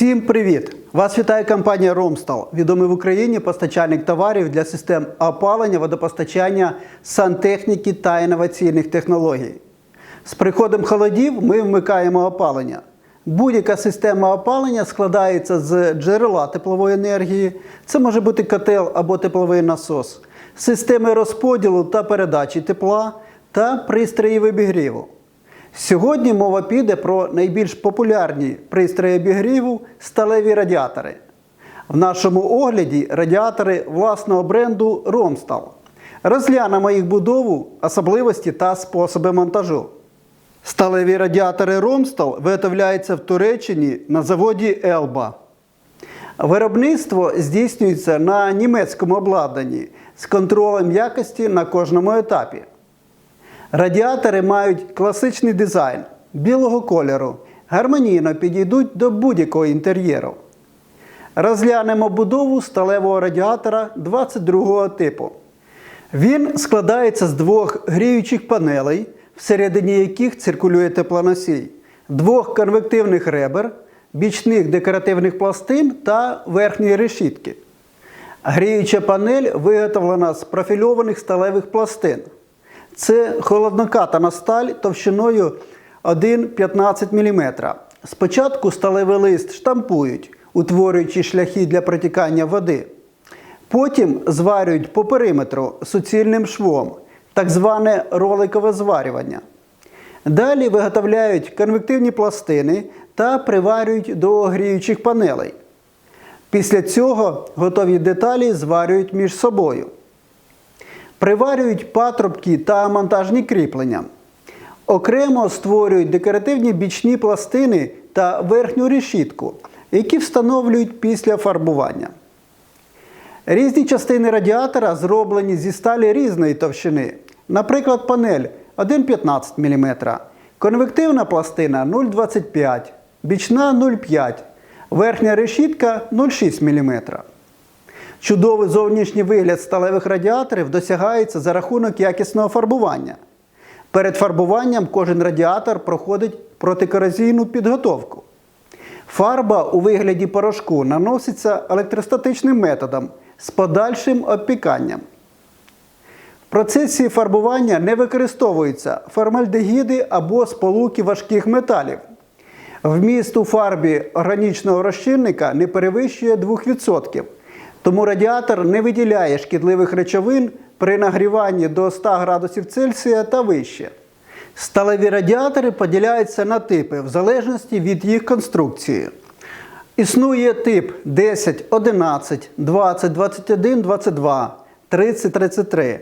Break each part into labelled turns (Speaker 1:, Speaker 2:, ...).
Speaker 1: Всім привіт! Вас вітає компанія Ромстал, відомий в Україні постачальник товарів для систем опалення, водопостачання, сантехніки та інноваційних технологій. З приходом холодів ми вмикаємо опалення. Будь-яка система опалення складається з джерела теплової енергії, це може бути котел або тепловий насос, системи розподілу та передачі тепла та пристрої обігріву. Сьогодні мова піде про найбільш популярні пристрої обігріву сталеві радіатори. В нашому огляді радіатори власного бренду Ромстал. Розглянемо їх будову, особливості та способи монтажу. Сталеві радіатори Ромстал виготовляються в Туреччині на заводі Елба. Виробництво здійснюється на німецькому обладнанні з контролем якості на кожному етапі. Радіатори мають класичний дизайн білого кольору, гармонійно підійдуть до будь-якого інтер'єру. Розглянемо будову сталевого радіатора 22 типу. Він складається з двох гріючих панелей, всередині яких циркулює теплоносій, двох конвективних ребер, бічних декоративних пластин та верхньої решітки. Гріюча панель виготовлена з профільованих сталевих пластин. Це холоднокатана сталь товщиною 1,15 мм. Спочатку сталевий лист штампують, утворюючи шляхи для протікання води. Потім зварюють по периметру суцільним швом, так зване роликове зварювання. Далі виготовляють конвективні пластини та приварюють до гріючих панелей. Після цього готові деталі зварюють між собою. Приварюють патрубки та монтажні кріплення. Окремо створюють декоративні бічні пластини та верхню решітку, які встановлюють після фарбування. Різні частини радіатора зроблені зі сталі різної товщини. Наприклад, панель 1,15 мм, конвективна пластина 0,25 бічна 0,5 верхня решітка 0,6 мм. Чудовий зовнішній вигляд сталевих радіаторів досягається за рахунок якісного фарбування. Перед фарбуванням кожен радіатор проходить протикорозійну підготовку. Фарба у вигляді порошку наноситься електростатичним методом з подальшим обпіканням. В процесі фарбування не використовуються формальдегіди або сполуки важких металів. Вміст у фарбі органічного розчинника не перевищує 2%. Тому радіатор не виділяє шкідливих речовин при нагріванні до 100 градусів Цельсія та вище. Сталеві радіатори поділяються на типи в залежності від їх конструкції. Існує тип 10, 11, 20, 21, 22, 30, 33.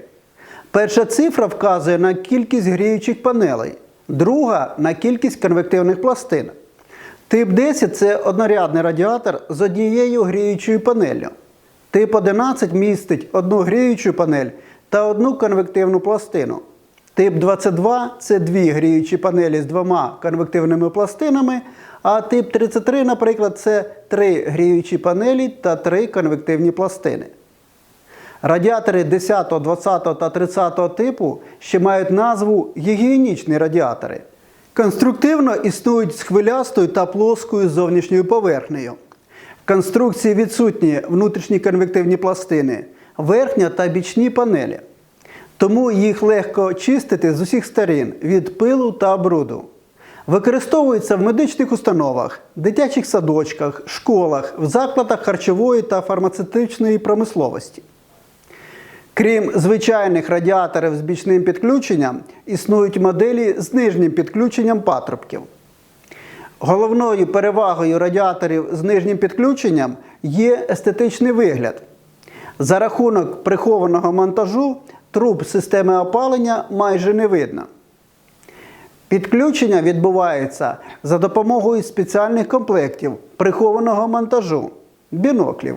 Speaker 1: Перша цифра вказує на кількість гріючих панелей, друга на кількість конвективних пластин. Тип 10 це однорядний радіатор з однією гріючою панеллю. Тип 11 містить одну гріючу панель та одну конвективну пластину. Тип 22 це дві гріючі панелі з двома конвективними пластинами, а тип 33, наприклад, це три гріючі панелі та три конвективні пластини. Радіатори 10, 20 та 30 типу ще мають назву гігієнічні радіатори. Конструктивно існують з хвилястою та плоскою зовнішньою поверхнею. Конструкції відсутні внутрішні конвективні пластини, верхня та бічні панелі. Тому їх легко чистити з усіх сторін від пилу та бруду. Використовуються в медичних установах, дитячих садочках, школах, в закладах харчової та фармацевтичної промисловості. Крім звичайних радіаторів з бічним підключенням, існують моделі з нижнім підключенням патрубків. Головною перевагою радіаторів з нижнім підключенням є естетичний вигляд. За рахунок прихованого монтажу труб системи опалення майже не видно. Підключення відбувається за допомогою спеціальних комплектів прихованого монтажу біноклів.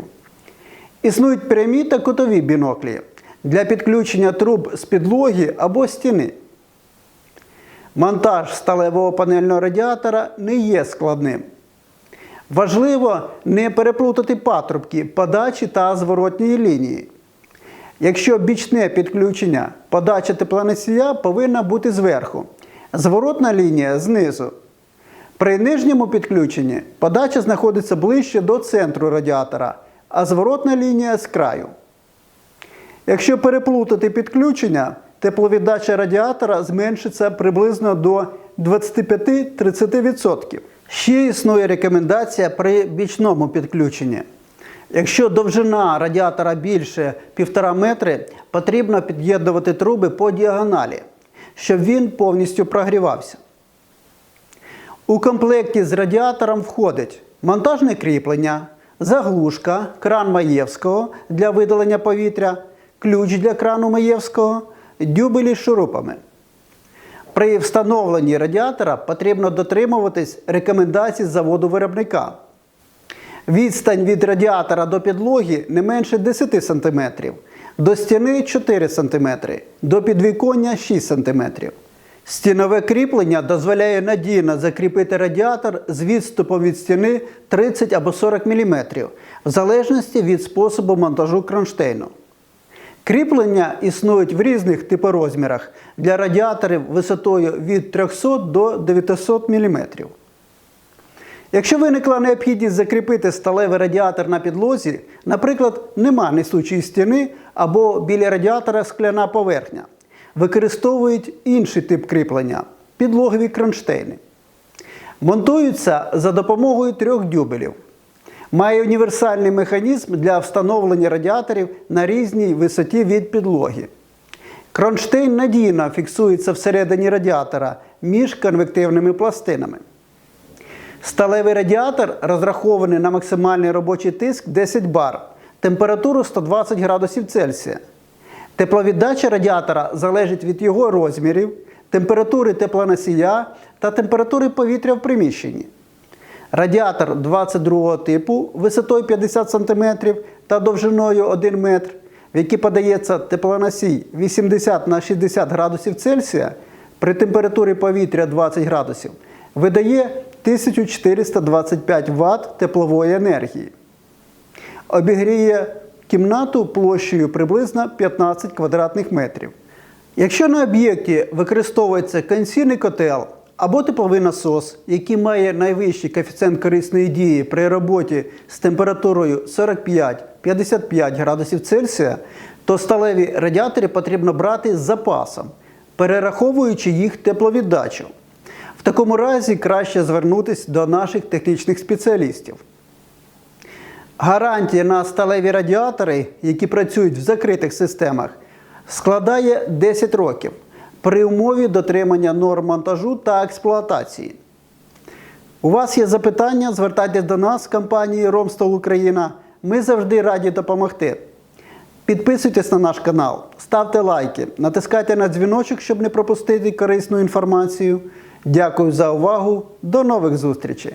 Speaker 1: Існують прямі та кутові біноклі для підключення труб з підлоги або стіни. Монтаж сталевого панельного радіатора не є складним. Важливо не переплутати патрубки подачі та зворотньої лінії. Якщо бічне підключення, подача теплоносія повинна бути зверху, зворотна лінія знизу. При нижньому підключенні подача знаходиться ближче до центру радіатора, а зворотна лінія з краю. Якщо переплутати підключення, тепловіддача радіатора зменшиться приблизно до 25-30%. Ще існує рекомендація при бічному підключенні. Якщо довжина радіатора більше 1,5 метри, потрібно під'єднувати труби по діагоналі, щоб він повністю прогрівався. У комплекті з радіатором входить монтажне кріплення, заглушка, кран Маєвського для видалення повітря, ключ для крану Маєвського, дюбелі з шурупами. При встановленні радіатора потрібно дотримуватись рекомендацій заводу виробника. Відстань від радіатора до підлоги не менше 10 см, до стіни 4 см, до підвіконня 6 см. Стінове кріплення дозволяє надійно закріпити радіатор з відступом від стіни 30 або 40 мм, в залежності від способу монтажу кронштейну. Кріплення існують в різних типорозмірах для радіаторів висотою від 300 до 900 мм. Якщо виникла необхідність закріпити сталевий радіатор на підлозі, наприклад, нема несучої стіни або біля радіатора скляна поверхня, використовують інший тип кріплення підлогові кронштейни. Монтуються за допомогою трьох дюбелів. Має універсальний механізм для встановлення радіаторів на різній висоті від підлоги. Кронштейн надійно фіксується всередині радіатора між конвективними пластинами. Сталевий радіатор розрахований на максимальний робочий тиск 10 бар, температуру 120 градусів Цельсія. Тепловіддача радіатора залежить від його розмірів, температури теплоносія та температури повітря в приміщенні. Радіатор 22 типу висотою 50 см та довжиною 1 метр, в який подається теплоносій 80 на 60 градусів Цельсія при температурі повітря 20 градусів, видає 1425 Вт теплової енергії. Обігріє кімнату площею приблизно 15 квадратних метрів. Якщо на об'єкті використовується конденсійний котел або тепловий насос, який має найвищий коефіцієнт корисної дії при роботі з температурою 45-55 градусів Цельсія, то сталеві радіатори потрібно брати з запасом, перераховуючи їх тепловіддачу. В такому разі краще звернутися до наших технічних спеціалістів. Гарантія на сталеві радіатори, які працюють в закритих системах, складає 10 років при умові дотримання норм монтажу та експлуатації. У вас є запитання, звертайтесь до нас, компанії Ромстол Україна. Ми завжди раді допомогти. Підписуйтесь на наш канал, ставте лайки, натискайте на дзвіночок, щоб не пропустити корисну інформацію. Дякую за увагу. До нових зустрічей!